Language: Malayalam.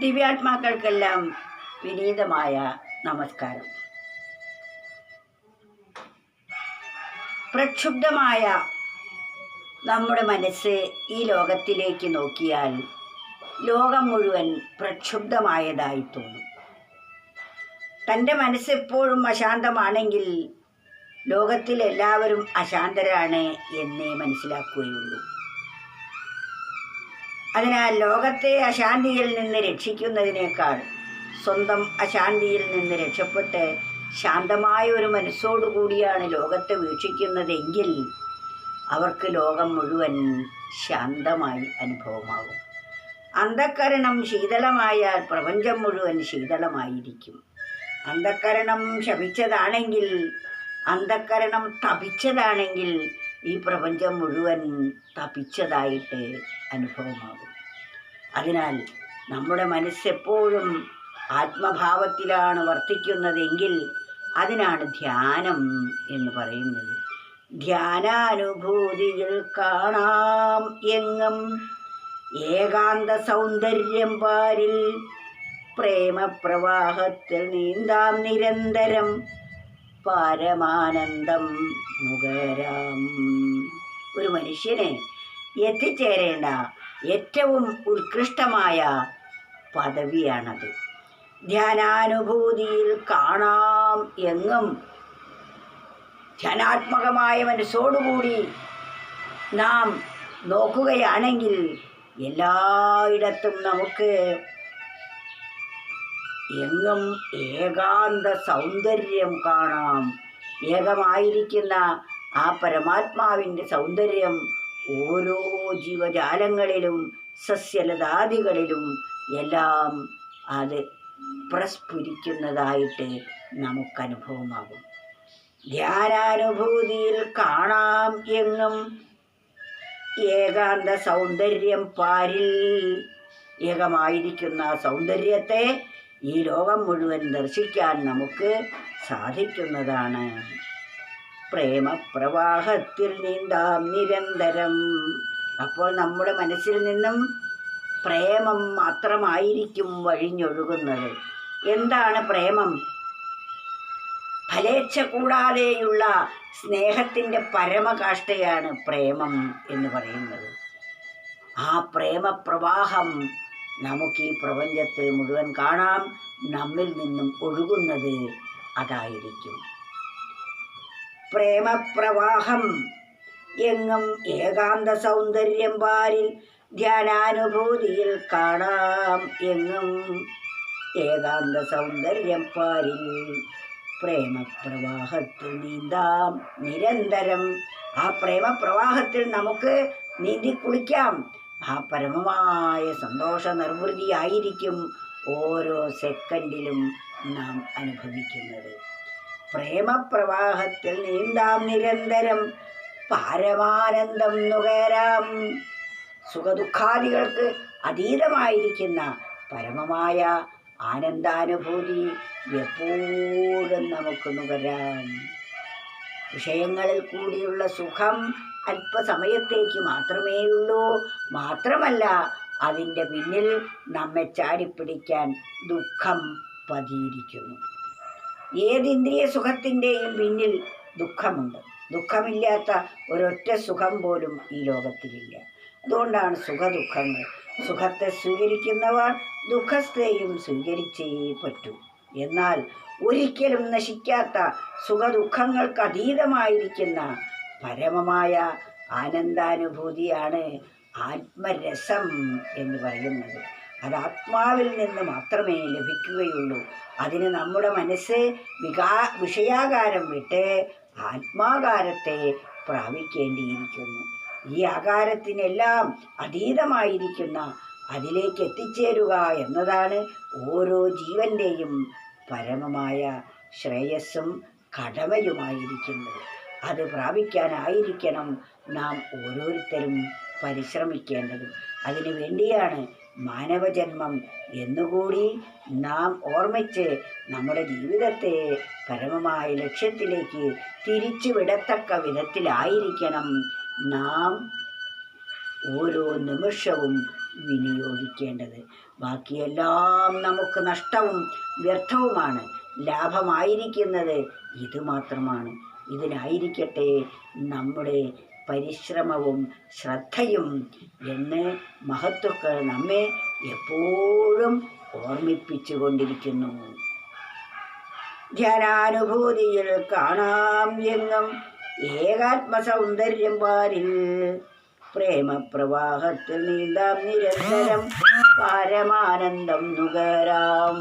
ദിവ്യാത്മാക്കൾക്കെല്ലാം വിനീതമായ നമസ്കാരം. പ്രക്ഷുബ്ധമായ നമ്മുടെ മനസ്സ് ഈ ലോകത്തിലേക്ക് നോക്കിയാൽ ലോകം മുഴുവൻ പ്രക്ഷുബ്ധമായതായി തോന്നും. തന്റെ മനസ്സ് എപ്പോഴും അശാന്തമാണെങ്കിൽ ലോകത്തിൽ എല്ലാവരും അശാന്തരാണ് എന്നേ മനസ്സിലാക്കുകയുള്ളൂ. അതിനാൽ ലോകത്തെ അശാന്തിയിൽ നിന്ന് രക്ഷിക്കുന്നതിനേക്കാൾ സ്വന്തം അശാന്തിയിൽ നിന്ന് രക്ഷപ്പെട്ട് ശാന്തമായ ഒരു മനസ്സോടുകൂടിയാണ് ലോകത്തെ വീക്ഷിക്കുന്നതെങ്കിൽ അവർക്ക് ലോകം മുഴുവൻ ശാന്തമായി അനുഭവമാകും. അന്ധക്കരണം ശീതളമായാൽ പ്രപഞ്ചം മുഴുവൻ ശീതളമായിരിക്കും. അന്ധക്കരണം ശമിച്ചതാണെങ്കിൽ അന്ധക്കരണം തപിച്ചതാണെങ്കിൽ ഈ പ്രപഞ്ചം മുഴുവൻ തപിച്ചതായിട്ട് അനുഭവമാകും. അതിനാൽ നമ്മുടെ മനസ്സെപ്പോഴും ആത്മഭാവത്തിലാണ് വർത്തിക്കുന്നതെങ്കിൽ അതിനാണ് ധ്യാനം എന്ന് പറയുന്നത്. ധ്യാനാനുഭൂതിയിൽ കാണാം എങ്ങും ഏകാന്ത സൗന്ദര്യം പാരിൽ പ്രേമപ്രവാഹത്തിൽ നീന്താം നിരന്തരം പരമാനന്ദം. നുകരാം ഒരു മനുഷ്യന് എത്തിച്ചേരേണ്ട ഏറ്റവും ഉത്കൃഷ്ടമായ പദവിയാണത്. ധ്യാനാനുഭൂതിയിൽ കാണാം എങ്ങും. ധ്യാനാത്മകമായ മനസ്സോടുകൂടി നാം നോക്കുകയാണെങ്കിൽ എല്ലായിടത്തും നമുക്ക് എങ്ങും ഏകാന്ത സൗന്ദര്യം കാണാം. ഏകമായിരിക്കുന്ന ആ പരമാത്മാവിന്റെ സൗന്ദര്യം ഓരോ ജീവജാലങ്ങളിലും സസ്യലതാദികളിലും എല്ലാം അത് പ്രസ്ഫുരിക്കുന്നതായിട്ട് നമുക്കനുഭവമാകും. ധ്യാനാനുഭൂതിയിൽ കാണാം എങ്ങും ഏകാന്ത സൗന്ദര്യം പാരിൽ. ഏകമായിരിക്കുന്ന സൗന്ദര്യത്തെ ഈ ലോകം മുഴുവൻ ദർശിക്കാൻ നമുക്ക് സാധിക്കുന്നതാണ്. പ്രേമപ്രവാഹത്തിൽ നീന്താം നിരന്തരം. അപ്പോൾ നമ്മുടെ മനസ്സിൽ നിന്നും പ്രേമം മാത്രമായിരിക്കും വഴിഞ്ഞൊഴുകുന്നത്. എന്താണ് പ്രേമം? ഫലേച്ഛ കൂടാതെയുള്ള സ്നേഹത്തിന്റെ പരമകാഷ്ഠയാണ് പ്രേമം എന്ന് പറയുന്നത്. ആ പ്രേമപ്രവാഹം നമുക്ക് ഈ പ്രപഞ്ചത്തെ മുഴുവൻ കാണാം നമ്മിൽ നിന്നും ഒഴുകുന്നത് അതായിരിക്കും. പ്രേമപ്രവാഹം എങ്ങും ഏകാന്ത സൗന്ദര്യം പാരിൽ ധ്യാനാനുഭൂതിയിൽ കാണാം എങ്ങും. ഏകാന്ത സൗന്ദര്യം പാരിൽ പ്രേമപ്രവാഹത്തിൽ നീന്താം. നിരന്തരം ആ പ്രേമപ്രവാഹത്തിൽ നമുക്ക് നീന്തി കുളിക്കാം. ആ പരമമായ സന്തോഷ നിർവൃതിയായിരിക്കും ഓരോ സെക്കൻഡിലും നാം അനുഭവിക്കുന്നത്. പ്രേമപ്രവാഹത്തിൽ നീന്താം നിരന്തരം പാരമാനന്ദം നുകരാം. സുഖദുഃഖാദികൾക്ക് അതീതമായിരിക്കുന്ന പരമമായ ആനന്ദാനുഭൂതി എപ്പോഴും നമുക്ക് നുകരാം. വിഷയങ്ങളിൽ കൂടിയുള്ള സുഖം അല്പസമയത്തേക്ക് മാത്രമേ ഉള്ളൂ മാത്രമല്ല അതിന്റെ പിന്നിൽ നമ്മെ ചാടിപ്പിടിക്കാൻ ദുഃഖം പതിയിരിക്കുന്നു. ഏതിന്ദ്രിയ സുഖത്തിന്റെയും പിന്നിൽ ദുഃഖമുണ്ട്. ദുഃഖമില്ലാത്ത ഒരൊറ്റ സുഖം പോലും ഈ ലോകത്തിലില്ല. അതുകൊണ്ടാണ് സുഖദുഃഖങ്ങൾ. സുഖത്തെ സ്വീകരിക്കുന്നവർ ദുഃഖത്തെയും സ്വീകരിച്ചേ പറ്റൂ. എന്നാൽ ഒരിക്കലും നശിക്കാത്ത സുഖദുഃഖങ്ങൾക്ക് അതീതമായിരിക്കുന്ന പരമമായ ആനന്ദാനുഭൂതിയാണ് ആത്മരസം എന്ന് പറയുന്നത്. അത് ആത്മാവിൽ നിന്ന് മാത്രമേ ലഭിക്കുകയുള്ളൂ. അതിന് നമ്മുടെ മനസ്സ് വികാ വിഷയാകാരം വിട്ട് ആത്മാകാരത്തെ പ്രാപിക്കേണ്ടിയിരിക്കുന്നു. ഈ ആകാരത്തിനെല്ലാം അതീതമായിരിക്കുന്ന അതിലേക്ക് എത്തിച്ചേരുക എന്നതാണ് ഓരോ ജീവന്റെയും പരമമായ ശ്രേയസ്സും കടമയുമായിരിക്കുന്നത്. അത് പ്രാപിക്കാനായിരിക്കണം നാം ഓരോരുത്തരും പരിശ്രമിക്കേണ്ടത്. അതിനു വേണ്ടിയാണ് മാനവജന്മം എന്നുകൂടി നാം ഓർമ്മിച്ച് നമ്മുടെ ജീവിതത്തെ പരമമായ ലക്ഷ്യത്തിലേക്ക് തിരിച്ചുവിടത്തക്ക വിധത്തിലായിരിക്കണം നാം ഓരോ നിമിഷവും വിനിയോഗിക്കേണ്ടത്. ബാക്കിയെല്ലാം നമുക്ക് നഷ്ടവും വ്യർത്ഥവുമാണ്. ലാഭമായിരിക്കുന്നത് ഇത് മാത്രമാണ്. ഇതിനായിരിക്കട്ടെ നമ്മുടെ പരിശ്രമവും ശ്രദ്ധയും എന്ന് മഹത്വക്കൾ നമ്മെ എപ്പോഴും ഓർമ്മിപ്പിച്ചു കൊണ്ടിരിക്കുന്നു. ധ്യാനാനുഭൂതിയിൽ കാണാം എങ്ങും ഏകാത്മസൗന്ദര്യം പാരിൽ പ്രേമപ്രവാഹത്തിൽ നീന്താം നിരന്തരം പരമാനന്ദം നുകരാം.